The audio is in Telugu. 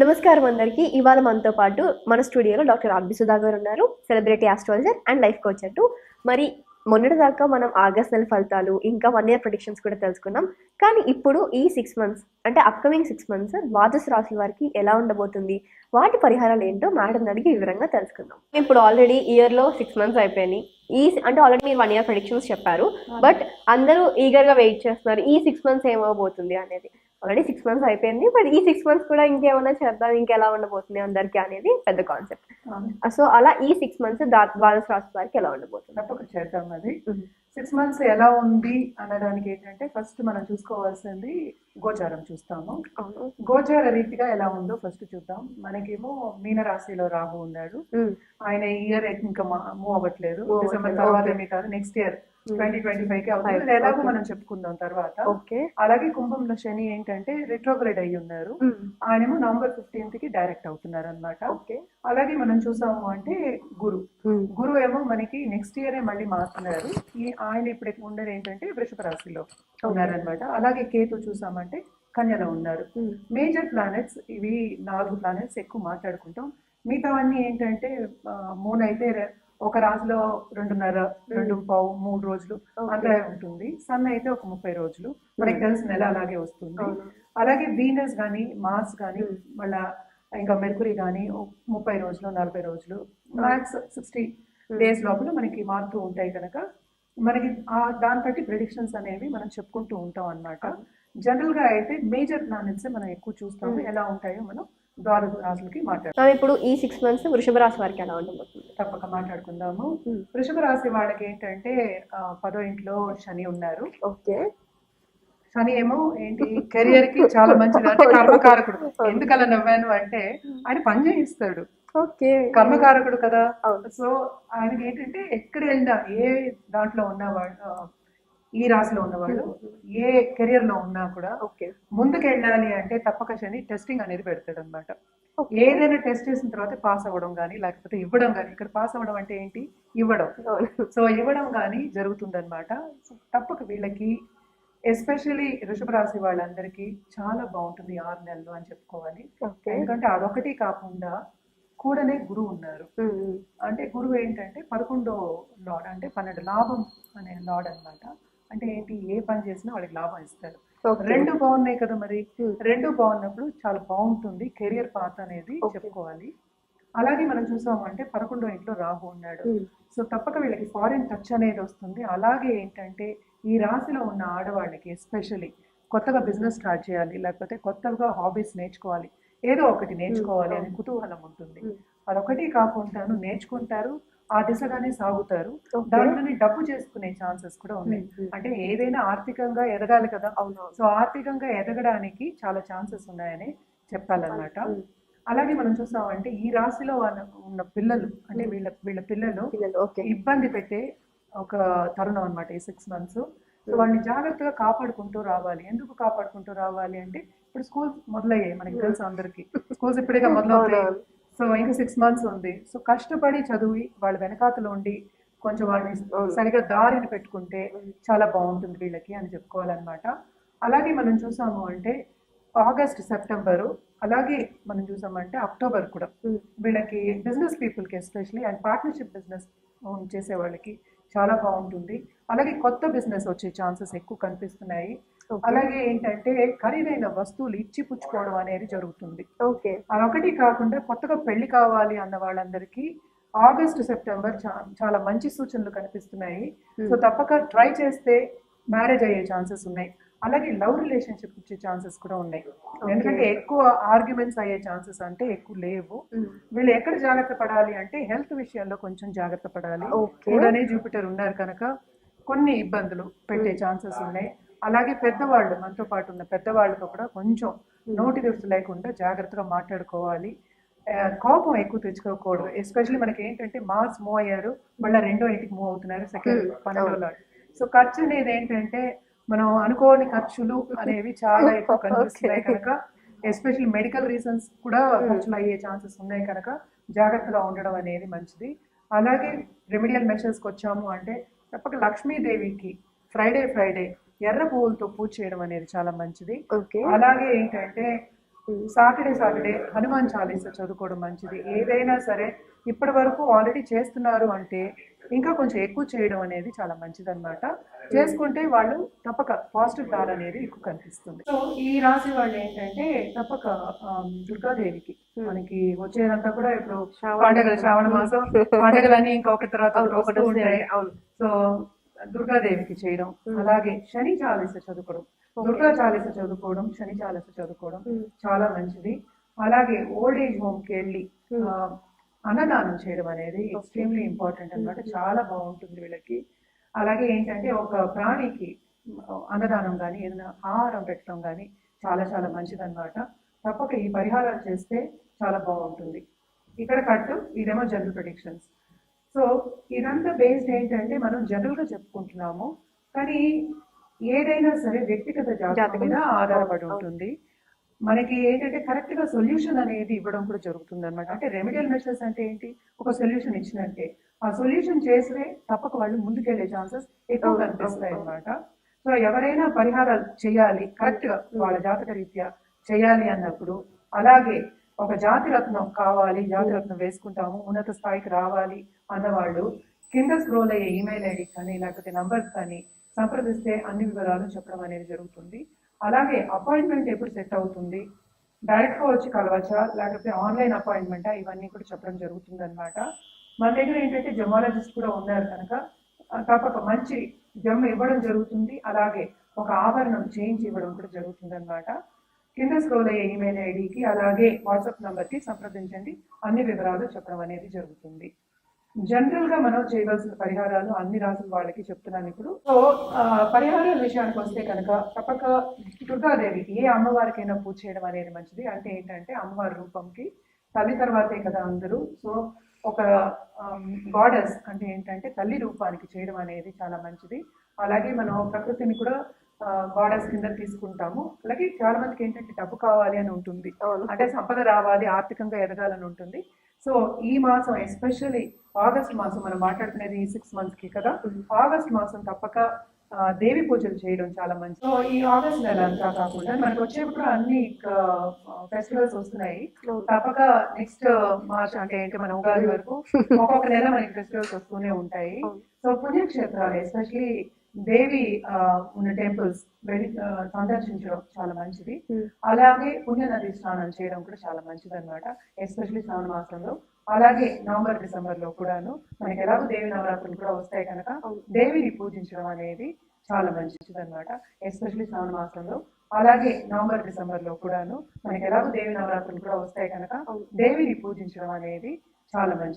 నమస్కారం అందరికీ. ఇవాళ మనతో పాటు మన స్టూడియోలో డాక్టర్ ఆర్బి సుధా గారు ఉన్నారు celebrity astrologer and life coach అంటూ. మరి మొన్నటిదాకా మనం ఆగస్ట్ నెల ఫలితాలు ఇంకా వన్ ఇయర్ ప్రొడిక్షన్స్ కూడా తెలుసుకున్నాం. కానీ ఇప్పుడు ఈ సిక్స్ మంత్స్ అంటే అప్కమింగ్ సిక్స్ మంత్స్ ద్వాదశ రాశుల వారికి ఎలా ఉండబోతుంది? వాటి పరిహారాలు ఏంటో మేడం అడిగి వివరంగా తెలుసుకుందాం. ఇప్పుడు ఆల్రెడీ ఇయర్లో సిక్స్ మంత్స్ అయిపోయినాయి. ఈ అంటే ఆల్రెడీ మీరు వన్ ఇయర్ ప్రొడిక్షన్స్ చెప్పారు. బట్ అందరూ ఈగర్గా వెయిట్ చేస్తున్నారు. ఈ సిక్స్ మంత్స్ ఏమవబోతుంది అనేది. ఆల్రెడీ సిక్స్ మంత్స్ అయిపోయింది బట్ ఈ సిక్స్ మంత్స్ కూడా ఇంకేమైనా చేద్దాం ఇంకెలా ఉండబోతుంది అందరికీ అనేది పెద్ద కాన్సెప్ట్ సో అలా ఈ సిక్స్ మంత్స్ ద్వాదశ రాశి వారికి ఎలా ఉండబోతుంది? చేద్దాం అది. సిక్స్ మంత్స్ ఎలా ఉంది అనడానికి ఏంటంటే ఫస్ట్ మనం చూసుకోవాల్సింది గోచారం చూస్తాము. గోచార రీతిగా ఎలా ఉందో ఫస్ట్ చూద్దాం. మనకేమో మీన రాశిలో రాహు ఉన్నాడు. ఆయన ఇయర్ ఇంకా మూవ్ అవ్వట్లేదు. డిసెంబర్. తర్వాత. మిగతా next year. Twenty twenty five. కి అవుతుంది ఎలాగో. మనం చెప్పుకుందాం తర్వాత. ఓకే. అలాగే కుంభంలో శని ఏంటంటే రిట్రోగ్రేడ్ అయ్యి ఉన్నారు. ఆయనేమో నవంబర్ ఫిఫ్టీన్త్కి డైరెక్ట్ అవుతున్నారు అనమాట ఓకే. అలాగే మనం చూసాము అంటే గురు. గురువు ఏమో మనకి నెక్స్ట్ ఇయరే మళ్ళీ మారుతున్నారు. ఈ ఆయన ఇప్పుడు ఉండేది ఏంటంటే వృషభ రాశిలో ఉన్నారనమాట అలాగే కేతు చూసామంటే కన్యలో ఉన్నారు. మేజర్ ప్లానెట్స్ ఇవి నాలుగు ప్లానెట్స్ ఎక్కువ మాట్లాడుకుంటాం. మిగతావన్నీ ఏంటంటే మూన్ అయితే ఒక రాశిలో రెండున్నర రెండు పావు మూడు రోజులు. అంతా ఉంటుంది. సన్ అయితే ఒక ముప్పై రోజులు. మనకి తెలిసిన నెల అలాగే వస్తుంది. అలాగే వీనస్ కానీ మార్స్ కానీ. మళ్ళా ఇంకా మెర్కురీ కానీ ముప్పై రోజులు నలభై రోజులు మ్యాక్స్ సిక్స్టీ డేస్ లోపల మనకి మారుతూ ఉంటాయి కనుక మనకి ఆ దాన్ని బట్టి ప్రిడిక్షన్స్ అనేవి మనం చెప్పుకుంటూ ఉంటాం అన్నమాట. జనరల్గా అయితే మేజర్ ప్లానెట్స్ మనం ఎక్కువ చూస్తాము. ఎలా ఉంటాయో మనం ద్వాదశ రాశులకి మాట్లాడుతాం. ఇప్పుడు ఈ సిక్స్ మంత్స్ వృషభ రాశి వారికి ఎలా ఉండబోతుంది? తప్పక మాట్లాడుకుందాము. వృషభ రాశి వాళ్ళకి ఏంటంటే పదో ఇంట్లో శని ఉన్నారు. ఓకే. శని ఏమో ఏంటి కెరియర్కి చాలా మంచిది అంటే కర్మకారకుడు. ఎందుకలా నవ్వాను అంటే ఆయన పని చేయిస్తాడు ఓకే. కర్మకారకుడు కదా. సో ఆయనకి ఏంటంటే ఎక్కడ వెళ్ళినా ఏ దాంట్లో ఉన్నవాడు ఆ, ఈ రాశిలో ఉన్నవాడు ఏ కెరియర్లో ఉన్నా కూడా ఓకే. ముందుకు వెళ్ళాలి అంటే తప్పక శని టెస్టింగ్ అనేది పెడతాడు అనమాట. ఏదైనా టెస్ట్ చేసిన తర్వాత పాస్ అవ్వడం కానీ లేకపోతే ఇవ్వడం కానీ ఇక్కడ పాస్ అవ్వడం అంటే ఏంటి? ఇవ్వడం. సో ఇవ్వడం కానీ జరుగుతుందన్నమాట. సో తప్పక వీళ్ళకి ఎస్పెషల్లీ వృషభ రాశి వాళ్ళందరికీ చాలా బాగుంటుంది ఆరు నెలలు అని చెప్పుకోవాలి. ఎందుకంటే అదొకటి కాకుండా కూడనే గురువు ఉన్నారు. అంటే గురువు ఏంటంటే పదకొండో లార్డ్ అంటే పన్నెండు లాభం అనే లార్డ్ అన్నమాట. అంటే ఏంటి? ఏ పని చేసినా వాళ్ళకి లాభం ఇస్తారు. రెండు బాగున్నాయి కదా మరి. రెండు బాగున్నప్పుడు చాలా బాగుంటుంది. కెరియర్ పాత్ అనేది. చెప్పుకోవాలి. అలాగే మనం చూసామంటే పదకొండో ఇంట్లో రాహు ఉన్నాడు. సో తప్పక వీళ్ళకి ఫారిన్ టచ్ అనేది వస్తుంది. అలాగే ఏంటంటే ఈ రాశిలో ఉన్న ఆడవాళ్ళకి ఎస్పెషల్లీ కొత్తగా బిజినెస్ స్టార్ట్ చేయాలి లేకపోతే కొత్తగా హాబీస్ నేర్చుకోవాలి. ఏదో ఒకటి నేర్చుకోవాలి అనే కుతూహలం ఉంటుంది. అదొకటి కాకుండాను నేర్చుకుంటారు ఆ దిశగానే సాగుతారు. దాంట్లోనే డబ్బు చేసుకునే ఛాన్సెస్ కూడా ఉన్నాయి. Hmm, hmm. అంటే ఏదైనా ఆర్థికంగా ఎదగాలి కదా. అవునవును. సో ఆర్థికంగా ఎదగడానికి చాలా ఛాన్సెస్ ఉన్నాయని చెప్పాలన్నమాట. ఉమ్, అలాగే మనం చూసామంటే ఈ రాశిలో వాళ్ళ ఉన్న పిల్లలు అంటే వీళ్ళ వీళ్ళ పిల్లలు ఇబ్బంది పెట్టే ఒక తరుణం అన్నమాట ఈ సిక్స్ మంత్స్. సో వాళ్ళని జాగ్రత్తగా కాపాడుకుంటూ రావాలి. ఎందుకు కాపాడుకుంటూ రావాలి అంటే ఇప్పుడు స్కూల్స్ మొదలయ్యాయి మనకి తెలుసు అందరికి? స్కూల్స్ ఇప్పుడే మొదలవుతాయి. సో ఇంకా సిక్స్ మంత్స్ ఉంది. సో కష్టపడి చదివి వాళ్ళ వెనకాతలో ఉండి కొంచెం వాళ్ళని అవును. సరిగా దారిని పెట్టుకుంటే చాలా బాగుంటుంది వీళ్ళకి అని చెప్పుకోవాలన్నమాట. అలాగే మనం చూసాము అంటే ఆగస్ట్ సెప్టెంబరు అలాగే మనం చూసామంటే అక్టోబర్ కూడా. ఉమ్, వీళ్ళకి బిజినెస్ పీపుల్కి ఎస్పెషలీ అండ్ పార్ట్నర్షిప్ బిజినెస్ చేసే వాళ్ళకి చాలా బాగుంటుంది. అలాగే కొత్త బిజినెస్ వచ్చే ఛాన్సెస్ ఎక్కువ కనిపిస్తున్నాయి. అలాగే ఏంటంటే ఖరీదైన వస్తువులు ఇచ్చి పుచ్చుకోవడం అనేది జరుగుతుంది. ఓకే. అదొకటి కాకుండా కొత్తగా పెళ్ళి కావాలి అన్న వాళ్ళందరికీ ఆగస్ట్ సెప్టెంబర్ చాలా మంచి సూచనలు కనిపిస్తున్నాయి. సో తప్పక ట్రై చేస్తే మ్యారేజ్ అయ్యే ఛాన్సెస్ ఉన్నాయి. అలాగే లవ్ రిలేషన్షిప్ వచ్చే ఛాన్సెస్ కూడా ఉన్నాయి. ఎందుకంటే ఎక్కువ ఆర్గ్యుమెంట్స్ అయ్యే ఛాన్సెస్ అంటే ఎక్కువ లేవు. వీళ్ళు ఎక్కడ జాగ్రత్త పడాలి అంటే హెల్త్ విషయాల్లో కొంచెం జాగ్రత్త పడాలి. కూడానే జూపిటర్ ఉన్నారు కనుక కొన్ని ఇబ్బందులు పెట్టే ఛాన్సెస్ ఉన్నాయి. అలాగే పెద్దవాళ్ళు మనతో పాటు ఉన్న పెద్దవాళ్ళతో కూడా కొంచెం నోటి దురుసు లేకుండా జాగ్రత్తగా మాట్లాడుకోవాలి. కోపం ఎక్కువ తెచ్చుకోకూడదు. ఎస్పెషల్లీ మనకి ఏంటంటే మార్క్స్ మూవ్ అయ్యారు మళ్ళీ రెండో ఇంటికి మూవ్ అవుతున్నారు సెకండ్ Hmm. పన్నెండో సో ఖర్చు అనేది ఏంటంటే మనం అనుకోని ఖర్చులు అనేవి చాలా ఎక్కువ కనిపిస్తున్నాయి. కనుక ఎస్పెషల్లీ మెడికల్ రీజన్స్ కూడా ఖర్చులు అయ్యే ఛాన్సెస్ ఉన్నాయి కనుక జాగ్రత్తగా ఉండడం అనేది మంచిది. అలాగే రెమెడియల్ మెషర్స్కి వచ్చాము అంటే తప్పక లక్ష్మీదేవికి ఫ్రైడే ఫ్రైడే ఎర్ర పువ్వులతో పూజ చేయడం అనేది చాలా మంచిది. అలాగే ఏంటంటే సాటర్డే సాటర్డే హనుమాన్ చాలీస చదువుకోవడం మంచిది. ఏదైనా సరే ఇప్పటి వరకు ఆల్రెడీ చేస్తున్నారు అంటే ఇంకా కొంచెం ఎక్కువ చేయడం అనేది చాలా మంచిది అనమాట చేసుకుంటే వాళ్ళు తప్పక పాజిటివ్ తార అనేది ఎక్కువ కనిపిస్తుంది. సో ఈ రాశి వాళ్ళు ఏంటంటే తప్పక దుర్గాదేవికి మనకి వచ్చేదంతా కూడా ఇప్పుడు శ్రావణ పండగలు శ్రావణ మాసం పండగలన్నీ ఇంకొక తర్వాత. ఉంటాయి. అవును. సో దుర్గాదేవికి చేయడం అలాగే శని చాలీస చదువుకోవడం దుర్గా చాలీస చదువుకోవడం శని చాలీస చదువుకోవడం. చాలా మంచిది. అలాగే ఓల్డ్ ఏజ్ హోమ్కి వెళ్ళి అన్నదానం చేయడం అనేది ఎక్స్ట్రీమ్లీ ఇంపార్టెంట్ అన్నమాట. చాలా బాగుంటుంది వీళ్ళకి. అలాగే ఏంటంటే ఒక ప్రాణికి అన్నదానం కానీ ఏదైనా ఆహారం పెట్టడం కానీ చాలా చాలా మంచిది అనమాట తప్పక ఈ పరిహారాలు చేస్తే చాలా బాగుంటుంది. ఇక్కడ కట్టు ఇదేమో జనరల్ ప్రొడిక్షన్స్ సో ఇదంతా బేస్డ్ ఏంటంటే మనం జనరల్గా చెప్పుకుంటున్నాము. కానీ ఏదైనా సరే వ్యక్తిగత జాతకం జాతకం. మీద ఆధారపడి ఉంటుంది. మనకి ఏంటంటే కరెక్ట్గా సొల్యూషన్ అనేది ఇవ్వడం కూడా జరుగుతుంది అనమాట అంటే రెమెడియల్ మెషర్స్ అంటే ఏంటి? ఒక సొల్యూషన్ ఇచ్చినట్టే. ఆ సొల్యూషన్ చేస్తే తప్పక వాళ్ళు ముందుకెళ్ళే ఛాన్సెస్ ఎక్కువ కనిపిస్తాయి. అనమాట సో ఎవరైనా పరిహారాలు చేయాలి కరెక్ట్గా వాళ్ళ జాతక రీత్యా చేయాలి అన్నప్పుడు అలాగే ఒక జాతి రత్నం కావాలి జాతి రత్నం వేసుకుంటాము ఉన్నత స్థాయికి రావాలి అన్నవాళ్ళు కింద స్క్రోల్ అయ్యే ఈమెయిల్ ఐడి కానీ లేకపోతే నంబర్ కానీ సంప్రదిస్తే అన్ని వివరాలు చెప్పడం అనేది జరుగుతుంది. అలాగే అపాయింట్మెంట్ ఎప్పుడు సెట్ అవుతుంది? డైరెక్ట్గా వచ్చి కలవచ్చా? లేకపోతే ఆన్లైన్ అపాయింట్మెంటా? ఇవన్నీ కూడా చెప్పడం జరుగుతుంది అనమాట మన దగ్గర ఏంటంటే జమాలజిస్ట్ కూడా ఉన్నారు కనుక తప్పక మంచి జమ్ ఇవ్వడం జరుగుతుంది. అలాగే ఒక ఆభరణం చేయించి ఇవ్వడం కూడా జరుగుతుంది అనమాట కింద స్క్రోల్ అయ్యే ఈమెయిల్ ఐడికి అలాగే వాట్సాప్ నంబర్కి సంప్రదించండి. అన్ని వివరాలు చెప్పడం అనేది జరుగుతుంది. జనరల్గా మనం చేయవలసిన పరిహారాలు అన్ని రాసుల వాళ్ళకి చెప్తున్నాను ఇప్పుడు. సో పరిహారాల విషయానికి వస్తే కనుక తప్పక దుర్గాదేవికి ఏ అమ్మవారికైనా పూజ చేయడం అనేది మంచిది. అంటే ఏంటంటే అమ్మవారి రూపంకి తల్లి తర్వాతే కదా అందరూ. సో ఒక గాడెస్ అంటే ఏంటంటే తల్లి రూపానికి చేయడం అనేది చాలా మంచిది. అలాగే మనం ప్రకృతిని కూడా గాడెస్ కింద తీసుకుంటాము. అలాగే చాలా మందికి ఏంటంటే డబ్బు కావాలి అని ఉంటుంది. అంటే సంపద రావాలి ఆర్థికంగా ఎదగాలని ఉంటుంది. సో ఈ మాసం ఎస్పెషల్లీ ఆగస్ట్ మాసం మనం మాట్లాడుకునేది ఈ సిక్స్ మంత్స్కి కదా ఆగస్ట్ మాసం తప్పక దేవి పూజలు చేయడం చాలా మంచి సో ఈ ఆగస్ట్ నెల అంతా కాకుండా మనకు వచ్చేప్పుడు అన్ని ఫెస్టివల్స్ వస్తున్నాయి. తప్పక నెక్స్ట్ మార్చ్ అంటే ఏంటి? మన ఉగాది వరకు ఒక్కొక్క నెల మనకి ఫెస్టివల్స్ వస్తూనే ఉంటాయి. సో పుణ్యక్షేత్రాలు ఎస్పెషలీ దేవి ఉన్న టెంపుల్స్ సందర్శించడం చాలా మంచిది Hmm. అలాగే పుణ్య నది స్నానం చేయడం కూడా చాలా మంచిది అనమాట ఎస్పెషలీ శ్రావణ మాసంలో అలాగే నవంబర్ డిసెంబర్లో కూడాను మనకి ఎలాగో దేవి నవరాత్రులు కూడా వస్తాయి కనుక. దేవిని పూజించడం అనేది చాలా మంచిది అనమాట ఎస్పెషలీ శ్రావణ మాసంలో అలాగే నవంబర్ డిసెంబర్లో కూడాను మనకి ఎలాగో దేవి నవరాత్రులు కూడా వస్తాయి కనుక. దేవిని పూజించడం అనేది చాలా మంచిది